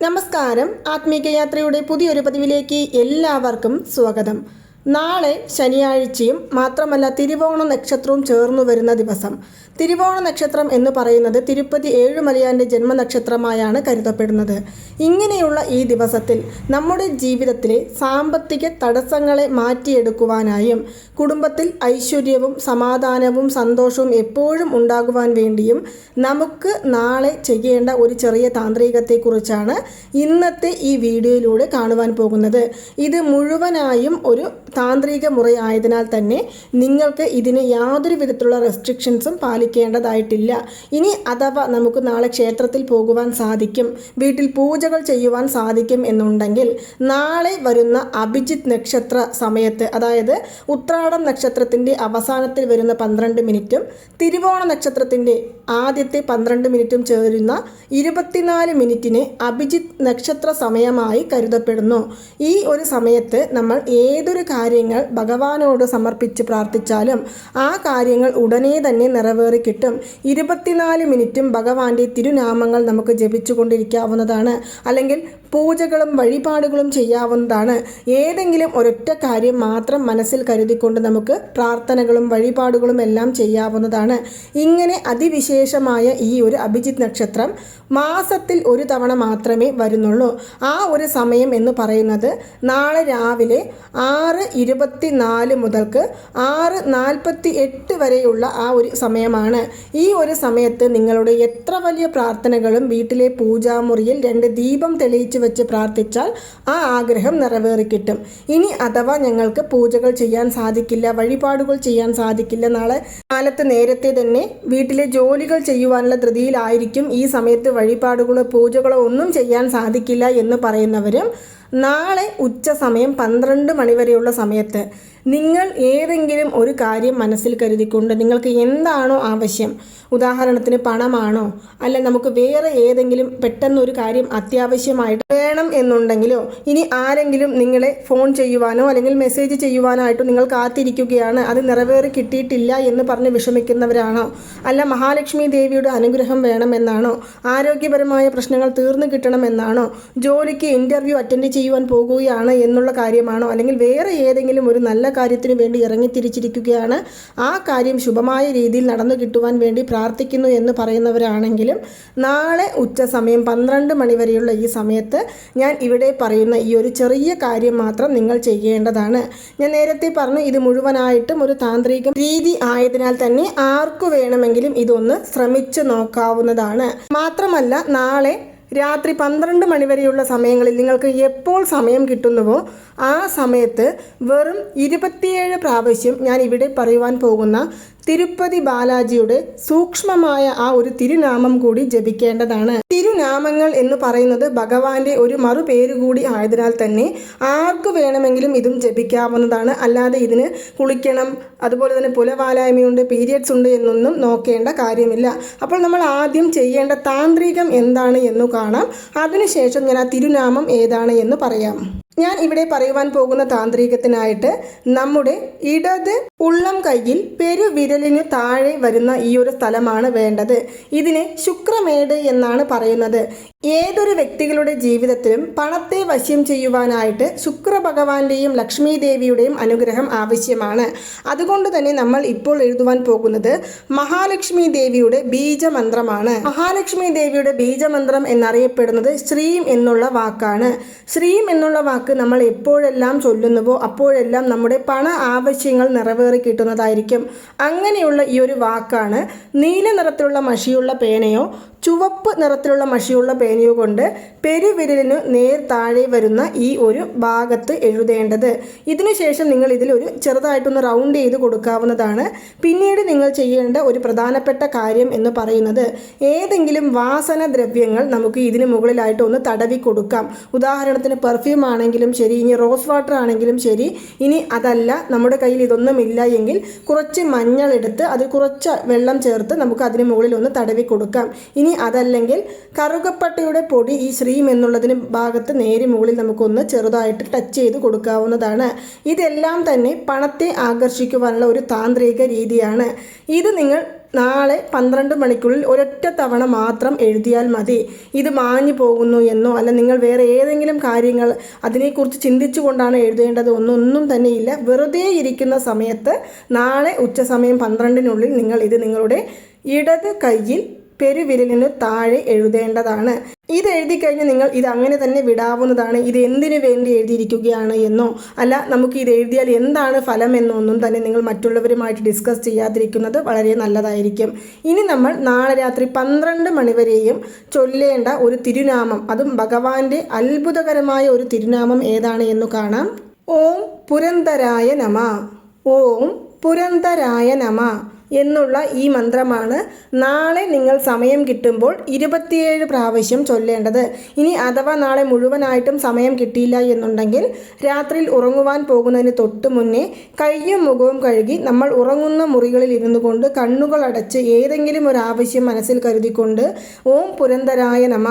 നമസ്കാരം. ആത്മീക യാത്രയുടെ പുതിയൊരു പതിവിലേക്ക് എല്ലാവർക്കും സ്വാഗതം. നാളെ ശനിയാഴ്ചയും മാത്രമല്ല തിരുവോണ നക്ഷത്രവും ചേർന്നു വരുന്ന ദിവസം. തിരുവോണ നക്ഷത്രം എന്ന് പറയുന്നത് തിരുപ്പതി ഏഴുമലയാന്റെ ജന്മനക്ഷത്രമായാണ് കരുതപ്പെടുന്നത്. ഇങ്ങനെയുള്ള ഈ ദിവസത്തിൽ നമ്മുടെ ജീവിതത്തിലെ സാമ്പത്തിക തടസ്സങ്ങളെ മാറ്റിയെടുക്കുവാനായും കുടുംബത്തിൽ ഐശ്വര്യവും സമാധാനവും സന്തോഷവും എപ്പോഴും ഉണ്ടാകുവാൻ വേണ്ടിയും നമുക്ക് നാളെ ചെയ്യേണ്ട ഒരു ചെറിയ താന്ത്രികത്തെക്കുറിച്ചാണ് ഇന്നത്തെ ഈ വീഡിയോയിലൂടെ കാണുവാൻ പോകുന്നത്. ഇത് മുഴുവനായും ഒരു താന്ത്രിക മുറയായതിനാൽ തന്നെ നിങ്ങൾക്ക് ഇതിന് യാതൊരു വിധത്തിലുള്ള റെസ്ട്രിക്ഷൻസും പാലിക്കേണ്ടതായിട്ടില്ല ഇനി അഥവാ നമുക്ക് നാളെ ക്ഷേത്രത്തിൽ പോകുവാൻ സാധിക്കും. വീട്ടിൽ പൂജകൾ ചെയ്യുവാൻ സാധിക്കും എന്നുണ്ടെങ്കിൽ നാളെ വരുന്ന അഭിജിത്ത് നക്ഷത്ര സമയത്ത് അതായത് ഉത്രാടം നക്ഷത്രത്തിന്റെ അവസാനത്തിൽ വരുന്ന പന്ത്രണ്ട് മിനിറ്റും തിരുവോണ നക്ഷത്രത്തിന്റെ ആദ്യത്തെ പന്ത്രണ്ട് മിനിറ്റും ചേരുന്ന ഇരുപത്തിനാല് മിനിറ്റിനെ അഭിജിത്ത് നക്ഷത്ര സമയമായി കരുതപ്പെടുന്നു. ഈ ഒരു സമയത്ത് നമ്മൾ ഏതൊരു കാര്യങ്ങൾ ഭഗവാനോട് സമർപ്പിച്ച് പ്രാർത്ഥിച്ചാലും ആ കാര്യങ്ങൾ ഉടനെ തന്നെ നിറവേറി കിട്ടും. ഇരുപത്തിനാല് മിനിറ്റും ഭഗവാന്റെ തിരുനാമങ്ങൾ നമുക്ക് ജപിച്ചുകൊണ്ടിരിക്കാവുന്നതാണ്. അല്ലെങ്കിൽ പൂജകളും വഴിപാടുകളും ചെയ്യാവുന്നതാണ്. ഏതെങ്കിലും ഒരൊറ്റ കാര്യം മാത്രം മനസ്സിൽ കരുതിക്കൊണ്ട് നമുക്ക് പ്രാർത്ഥനകളും വഴിപാടുകളും എല്ലാം ചെയ്യാവുന്നതാണ്. ഇങ്ങനെ അതിവിശേഷമായ ഈ ഒരു അഭിജിത് നക്ഷത്രം മാസത്തിൽ ഒരു തവണ മാത്രമേ വരുന്നുള്ളൂ. ആ ഒരു സമയം എന്ന് പറയുന്നത് നാളെ രാവിലെ ആറ് ഇരുപത്തി നാല് മുതൽക്ക് ആറ് നാൽപ്പത്തി എട്ട് വരെയുള്ള ആ ഒരു സമയമാണ്. ഈ ഒരു സമയത്ത് നിങ്ങളുടെ എത്ര വലിയ പ്രാർത്ഥനകളും വീട്ടിലെ പൂജാമുറിയിൽ രണ്ട് ദീപം തെളിയിച്ച് വെച്ച് പ്രാർത്ഥിച്ചാൽ ആ ആഗ്രഹം നിറവേറി കിട്ടും ഇനി അഥവാ ഞങ്ങൾക്ക് പൂജകൾ ചെയ്യാൻ സാധിക്കില്ല വഴിപാടുകൾ ചെയ്യാൻ സാധിക്കില്ല നാളെ കാലത്ത് നേരത്തെ തന്നെ വീട്ടിലെ ജോലികൾ ചെയ്യുവാനുള്ള ധൃതിയിലായിരിക്കും ഈ സമയത്ത് വഴിപാടുകളോ പൂജകളോ ഒന്നും ചെയ്യാൻ സാധിക്കില്ല എന്ന് പറയുന്നവരും നാളെ ഉച്ച സമയം പന്ത്രണ്ട് മണിവരെയുള്ള സമയത്ത് നിങ്ങൾ ഏതെങ്കിലും ഒരു കാര്യം മനസ്സിൽ കരുതിക്കൊണ്ട് നിങ്ങൾക്ക് എന്താണോ ആവശ്യം? ഉദാഹരണത്തിന് പണമാണോ? അല്ല നമുക്ക് വേറെ ഏതെങ്കിലും പെട്ടെന്ന് ഒരു കാര്യം അത്യാവശ്യമായിട്ട് വേണം എന്നുണ്ടെങ്കിലോ? ഇനി ആരെങ്കിലും നിങ്ങളെ ഫോൺ ചെയ്യുവാനോ അല്ലെങ്കിൽ മെസ്സേജ് ചെയ്യുവാനായിട്ടോ നിങ്ങൾ കാത്തിരിക്കുകയാണ്. അത് നിറവേറി കിട്ടിയിട്ടില്ല എന്ന് പറഞ്ഞ് വിഷമിക്കുന്നവരാണോ? അല്ല മഹാലക്ഷ്മി ദേവിയുടെ അനുഗ്രഹം വേണമെന്നാണോ? ആരോഗ്യപരമായ പ്രശ്നങ്ങൾ തീർന്നു കിട്ടണമെന്നാണോ? ജോലിക്ക് ഇന്റർവ്യൂ അറ്റൻഡ് ചെയ്യുവാൻ പോകുകയാണ് എന്നുള്ള കാര്യമാണോ? അല്ലെങ്കിൽ വേറെ ഏതെങ്കിലും ഒരു നല്ല കാര്യത്തിന് വേണ്ടി ഇറങ്ങിത്തിരിച്ചിരിക്കുകയാണ്. ആ കാര്യം ശുഭമായ രീതിയിൽ നടന്നു കിട്ടുവാൻ വേണ്ടി പ്രാർത്ഥിക്കുന്നു എന്ന് പറയുന്നവരാണെങ്കിലും നാളെ ഉച്ച സമയം പന്ത്രണ്ട് മണി വരെയുള്ള ഈ സമയത്ത് ഞാൻ ഇവിടെ പറയുന്ന ഈ ഒരു ചെറിയ കാര്യം മാത്രം നിങ്ങൾ ചെയ്യേണ്ടതാണ്. ഞാൻ നേരത്തെ പറഞ്ഞു ഇത് മുഴുവനായിട്ടും ഒരു താന്ത്രിക രീതി ആയതിനാൽ തന്നെ ആർക്കു വേണമെങ്കിലും ഇതൊന്ന് ശ്രമിച്ചു നോക്കാവുന്നതാണ്. മാത്രമല്ല നാളെ രാത്രി പന്ത്രണ്ട് മണിവരെയുള്ള സമയങ്ങളിൽ നിങ്ങൾക്ക് എപ്പോൾ സമയം കിട്ടുന്നുവോ ആ സമയത്ത് വെറും ഇരുപത്തിയേഴ് പ്രാവശ്യം ഞാൻ ഇവിടെ പറയുവാൻ പോകുന്ന തിരുപ്പതി ബാലാജിയുടെ സൂക്ഷ്മമായ ആ ഒരു തിരുനാമം കൂടി ജപിക്കേണ്ടതാണ്. തിരുനാമങ്ങൾ എന്ന് പറയുന്നത് ഭഗവാന്റെ ഒരു മറുപേര് കൂടി ആയതിനാൽ തന്നെ ആർക്ക് വേണമെങ്കിലും ഇതും ജപിക്കാവുന്നതാണ്. അല്ലാതെ ഇതിന് കുളിക്കണം അതുപോലെ തന്നെ പുലവാലായ്മയുണ്ട് പീരിയഡ്സ് ഉണ്ട് എന്നൊന്നും നോക്കേണ്ട കാര്യമില്ല. അപ്പോൾ നമ്മൾ ആദ്യം ചെയ്യേണ്ട താന്ത്രികം എന്താണ് എന്ന് കാണാം. അതിനുശേഷം ഞാൻ ആ തിരുനാമം ഏതാണ് എന്ന് പറയാം. ഞാൻ ഇവിടെ പറയുവാൻ പോകുന്ന താന്ത്രികത്തിനായിട്ട് നമ്മുടെ ഇടത് ഉള്ളം കൈയിൽ പെരുവിരലിന് താഴെ വരുന്ന ഈ ഒരു സ്ഥലമാണ് വേണ്ടത്. ഇതിനെ ശുക്രമേട് എന്നാണ് പറയുന്നത്. ഏതൊരു വ്യക്തികളുടെ ജീവിതത്തിലും പണത്തെ വശ്യം ചെയ്യുവാനായിട്ട് ശുക്ര ഭഗവാന്റെയും ലക്ഷ്മി ദേവിയുടെയും അനുഗ്രഹം ആവശ്യമാണ്. അതുകൊണ്ട് തന്നെ നമ്മൾ ഇപ്പോൾ എഴുതുവാൻ പോകുന്നത് മഹാലക്ഷ്മി ദേവിയുടെ ബീജമന്ത്രമാണ്. മഹാലക്ഷ്മി ദേവിയുടെ ബീജമന്ത്രം എന്നറിയപ്പെടുന്നത് ശ്രീം എന്നുള്ള വാക്കാണ്. ശ്രീം എന്നുള്ള വാക്ക് നമ്മൾ എപ്പോഴെല്ലാം ചൊല്ലുന്നുവോ അപ്പോഴെല്ലാം നമ്മുടെ പണ ആവശ്യങ്ങൾ നിറവേറി കിട്ടുന്നതായിരിക്കും. അങ്ങനെയുള്ള ഈ ഒരു വാക്കാണ് നീല നിറത്തിലുള്ള മഷിയുള്ള പേനയോ ചുവപ്പ് നിറത്തിലുള്ള മഷിയുള്ള പേനയോ കൊണ്ട് പെരുവിരലിന് നേർ താഴെ വരുന്ന ഈ ഒരു ഭാഗത്ത് എഴുതേണ്ടത്. ഇതിനുശേഷം നിങ്ങൾ ഇതിലൊരു ചെറുതായിട്ടൊന്ന് റൗണ്ട് ചെയ്ത് കൊടുക്കാവുന്നതാണ്. പിന്നീട് നിങ്ങൾ ചെയ്യേണ്ട ഒരു പ്രധാനപ്പെട്ട കാര്യം എന്ന് പറയുന്നത് ഏതെങ്കിലും വാസന ദ്രവ്യങ്ങൾ നമുക്ക് ഇതിന് മുകളിലായിട്ട് ഒന്ന് തടവി കൊടുക്കാം. ഉദാഹരണത്തിന് പെർഫ്യൂം ആണെങ്കിലും ശരി ഇനി റോസ് വാട്ടർ ആണെങ്കിലും ശരി ഇനി അതല്ല നമ്മുടെ കയ്യിൽ ഇതൊന്നും ഇല്ല എങ്കിൽ കുറച്ച് മഞ്ഞൾ എടുത്ത് അത് കുറച്ച് വെള്ളം ചേർത്ത് നമുക്ക് അതിന് മുകളിൽ ഒന്ന് തടവി കൊടുക്കാം. ഇനി അതല്ലെങ്കിൽ കറുകപ്പട്ടയുടെ പൊടി ഈ ശ്രീം എന്നുള്ളതിന് ഭാഗത്ത് നേരെ മുകളിൽ നമുക്കൊന്ന് ചെറുതായിട്ട് ടച്ച് ചെയ്ത് കൊടുക്കാവുന്നതാണ്. ഇതെല്ലാം തന്നെ പണത്തെ ആകർഷിക്കുവാനുള്ള ഒരു താന്ത്രിക രീതിയാണ്. ഇത് നിങ്ങൾ നാളെ പന്ത്രണ്ട് മണിക്കുള്ളിൽ ഒരൊറ്റ തവണ മാത്രം എഴുതിയാൽ മതി. ഇത് മാഞ്ഞു പോകുന്നു എന്നോ അല്ല നിങ്ങൾ വേറെ ഏതെങ്കിലും കാര്യങ്ങൾ അതിനെക്കുറിച്ച് ചിന്തിച്ചു കൊണ്ടാണ് എഴുതേണ്ടത് ഒന്നൊന്നും തന്നെ ഇല്ല. വെറുതെ ഇരിക്കുന്ന സമയത്ത് നാളെ ഉച്ച സമയം പന്ത്രണ്ടിനുള്ളിൽ നിങ്ങൾ ഇത് നിങ്ങളുടെ ഇടത് കയ്യിൽ പെരുവിരലിന് താഴെ എഴുതേണ്ടതാണ്. ഇത് എഴുതി കഴിഞ്ഞ് നിങ്ങൾ ഇത് അങ്ങനെ തന്നെ വിടാവുന്നതാണ്. ഇത് എന്തിനു വേണ്ടി എഴുതിയിരിക്കുകയാണ് എന്നോ. അല്ല നമുക്ക് ഇത് എഴുതിയാൽ എന്താണ് ഫലം എന്നൊന്നും തന്നെ നിങ്ങൾ മറ്റുള്ളവരുമായിട്ട് ഡിസ്കസ് ചെയ്യാതിരിക്കുന്നത് വളരെ നല്ലതായിരിക്കും. ഇനി നമ്മൾ നാളെ രാത്രി പന്ത്രണ്ട് മണിവരെയും ചൊല്ലേണ്ട ഒരു തിരുനാമം അതും ഭഗവാന്റെ അത്ഭുതകരമായ ഒരു തിരുനാമം ഏതാണ് എന്ന് കാണാം. ഓം പുരന്തരായ നമ. ഓം പുരന്തരായ നമ. എന്നുള്ള ഈ മന്ത്രമാണ് നാളെ നിങ്ങൾ സമയം കിട്ടുമ്പോൾ ഇരുപത്തിയേഴ് പ്രാവശ്യം ചൊല്ലേണ്ടത്. ഇനി അഥവാ നാളെ മുഴുവനായിട്ടും സമയം കിട്ടിയില്ല എന്നുണ്ടെങ്കിൽ രാത്രിയിൽ ഉറങ്ങുവാൻ പോകുന്നതിന് തൊട്ട് മുന്നേ കയ്യും മുഖവും കഴുകി നമ്മൾ ഉറങ്ങുന്ന മുറികളിൽ ഇരുന്നു കൊണ്ട് കണ്ണുകൾ അടച്ച് ഏതെങ്കിലും ഒരു ആവശ്യം മനസ്സിൽ കരുതിക്കൊണ്ട് ഓം പുരന്തരായ നമ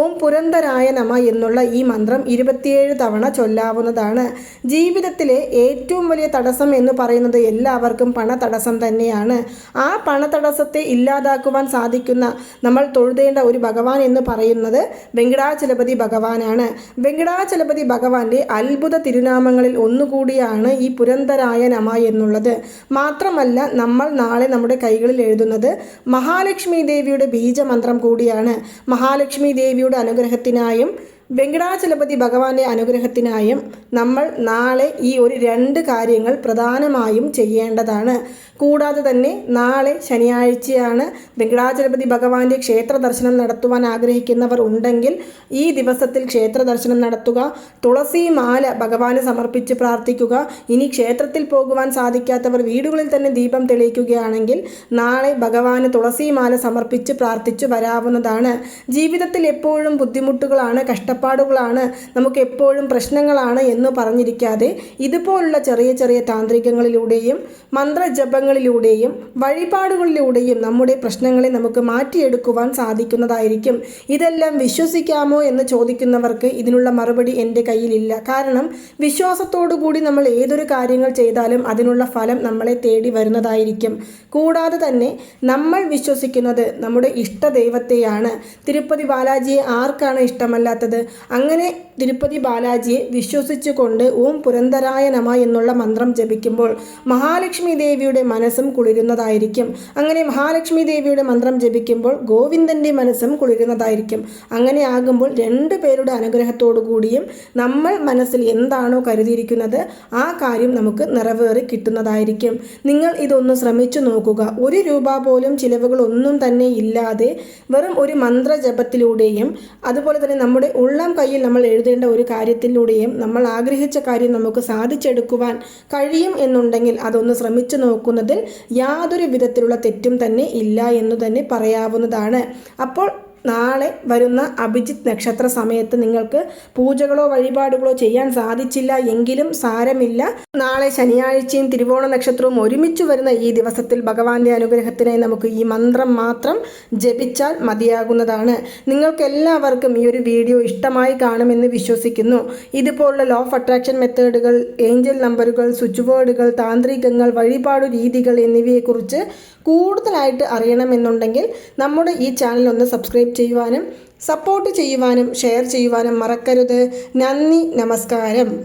ഓം പുരന്തരായ നമ എന്നുള്ള ഈ മന്ത്രം ഇരുപത്തിയേഴ് തവണ ചൊല്ലാവുന്നതാണ്. ജീവിതത്തിലെ ഏറ്റവും വലിയ തടസ്സം എന്ന് പറയുന്നത് എല്ലാവർക്കും പണ തടസ്സം തന്നെയാണ്. ആ പണതടസ്സത്തെ ഇല്ലാതാക്കുവാൻ സാധിക്കുന്ന നമ്മൾ തൊഴുതേണ്ട ഒരു ഭഗവാൻ എന്ന് പറയുന്നത് വെങ്കടാചലപതി ഭഗവാനാണ്. വെങ്കടാചലപതി ഭഗവാന്റെ അത്ഭുത തിരുനാമങ്ങളിൽ ഒന്നുകൂടിയാണ് ഈ പുരന്തരായ നമ എന്നുള്ളത്. മാത്രമല്ല നമ്മൾ നാളെ നമ്മുടെ കൈകളിൽ എഴുതുന്നത് മഹാലക്ഷ്മി ദേവിയുടെ ബീജമന്ത്രം കൂടിയാണ്. മഹാലക്ഷ്മി ദേവിയുടെ അനുഗ്രഹത്തിനായും വെങ്കടാചലപതി ഭഗവാന്റെ അനുഗ്രഹത്തിനായും നമ്മൾ നാളെ ഈ ഒരു രണ്ട് കാര്യങ്ങൾ പ്രധാനമായും ചെയ്യേണ്ടതാണ്. കൂടാതെ തന്നെ നാളെ ശനിയാഴ്ചയാണ് വെങ്കടാചലപതി ഭഗവാന്റെ ക്ഷേത്ര ദർശനം നടത്തുവാൻ ആഗ്രഹിക്കുന്നവർ ഉണ്ടെങ്കിൽ ഈ ദിവസത്തിൽ ക്ഷേത്ര ദർശനം നടത്തുക. തുളസി മാല ഭഗവാന് സമർപ്പിച്ച് പ്രാർത്ഥിക്കുക. ഇനി ക്ഷേത്രത്തിൽ പോകുവാൻ സാധിക്കാത്തവർ വീടുകളിൽ തന്നെ ദീപം തെളിയിക്കുകയാണെങ്കിൽ നാളെ ഭഗവാന് തുളസി മാല സമർപ്പിച്ച് പ്രാർത്ഥിച്ചു വരാവുന്നതാണ്. ജീവിതത്തിൽ എപ്പോഴും ബുദ്ധിമുട്ടുകളാണ് കഷ്ടപ്പാടുകളാണ് നമുക്ക് എപ്പോഴും പ്രശ്നങ്ങളാണ് എന്ന് പറഞ്ഞിരിക്കാതെ ഇതുപോലുള്ള ചെറിയ ചെറിയ താന്ത്രികങ്ങളിലൂടെയും മന്ത്രജപങ്ങളിലൂടെയും വഴിപാടുകളിലൂടെയും നമ്മുടെ പ്രശ്നങ്ങളെ നമുക്ക് മാറ്റിയെടുക്കുവാൻ സാധിക്കുന്നതായിരിക്കും. ഇതെല്ലാം വിശ്വസിക്കാമോ എന്ന് ചോദിക്കുന്നവർക്ക് ഇതിനുള്ള മറുപടി എന്റെ കയ്യിലില്ല. കാരണം വിശ്വാസത്തോടു കൂടി നമ്മൾ ഏതൊരു കാര്യങ്ങൾ ചെയ്താലും അതിനുള്ള ഫലം നമ്മളെ തേടി വരുന്നതായിരിക്കും. കൂടാതെ തന്നെ നമ്മൾ വിശ്വസിക്കുന്നത് നമ്മുടെ ഇഷ്ട ദൈവത്തെയാണ് തിരുപ്പതി ബാലാജിയെ ആർക്കാണ് ഇഷ്ടമല്ലാത്തത്? അങ്ങനെ തിരുപ്പതി ബാലാജിയെ വിശ്വസിച്ചുകൊണ്ട് ഓം പുരന്തരായ നമ എന്നുള്ള മന്ത്രം ജപിക്കുമ്പോൾ മഹാലക്ഷ്മി ദേവിയുടെ മനസ്സും കുളിരുന്നതായിരിക്കും. അങ്ങനെ മഹാലക്ഷ്മി ദേവിയുടെ മന്ത്രം ജപിക്കുമ്പോൾ ഗോവിന്ദന്റെ മനസ്സും കുളിരുന്നതായിരിക്കും. അങ്ങനെ ആകുമ്പോൾ രണ്ടു പേരുടെ അനുഗ്രഹത്തോടു കൂടിയും നമ്മൾ മനസ്സിൽ എന്താണോ കരുതിയിരിക്കുന്നത് ആ കാര്യം നമുക്ക് നിറവേറി കിട്ടുന്നതായിരിക്കും. നിങ്ങൾ ഇതൊന്ന് ശ്രമിച്ചു നോക്കുക. ഒരു രൂപ പോലും ചിലവുകളൊന്നും തന്നെ ഇല്ലാതെ വെറും ഒരു മന്ത്രജപത്തിലൂടെയും അതുപോലെ തന്നെ നമ്മുടെ ഉള്ളം കയ്യിൽ നമ്മൾ എഴുതേണ്ട ഒരു കാര്യത്തിലൂടെയും നമ്മൾ ആഗ്രഹിച്ച കാര്യം നമുക്ക് സാധിച്ചെടുക്കുവാൻ കഴിയും എന്നുണ്ടെങ്കിൽ അതൊന്ന് ശ്രമിച്ചു നോക്കുന്നതിൽ യാതൊരു വിധത്തിലുള്ള തെറ്റും തന്നെ ഇല്ല എന്ന് തന്നെ പറയാവുന്നതാണ്. അപ്പോൾ നാളെ വരുന്ന അഭിജിത്ത് നക്ഷത്ര സമയത്ത് നിങ്ങൾക്ക് പൂജകളോ വഴിപാടുകളോ ചെയ്യാൻ സാധിച്ചില്ല എങ്കിലും സാരമില്ല. നാളെ ശനിയാഴ്ചയും തിരുവോണ നക്ഷത്രവും ഒരുമിച്ച് വരുന്ന ഈ ദിവസത്തിൽ ഭഗവാന്റെ അനുഗ്രഹത്തിനായി നമുക്ക് ഈ മന്ത്രം മാത്രം ജപിച്ചാൽ മതിയാകുന്നതാണ്. നിങ്ങൾക്ക് എല്ലാവർക്കും ഈ ഒരു വീഡിയോ ഇഷ്ടമായി കാണുമെന്ന് വിശ്വസിക്കുന്നു. ഇതുപോലുള്ള ലോ ഓഫ് അട്രാക്ഷൻ മെത്തേഡുകൾ ഏഞ്ചൽ നമ്പറുകൾ സ്വിച്ച് ബോർഡുകൾ താന്ത്രികങ്ങൾ വഴിപാടു രീതികൾ എന്നിവയെക്കുറിച്ച് കൂടുതലായിട്ട് അറിയണമെന്നുണ്ടെങ്കിൽ നമ്മുടെ ഈ ചാനൽ ഒന്ന് സബ്സ്ക്രൈബ് ചെയ്യുവാനും സപ്പോർട്ട് ചെയ്യുവാനും ഷെയർ ചെയ്യുവാനും മറക്കരുത്. നന്ദി നമസ്കാരം.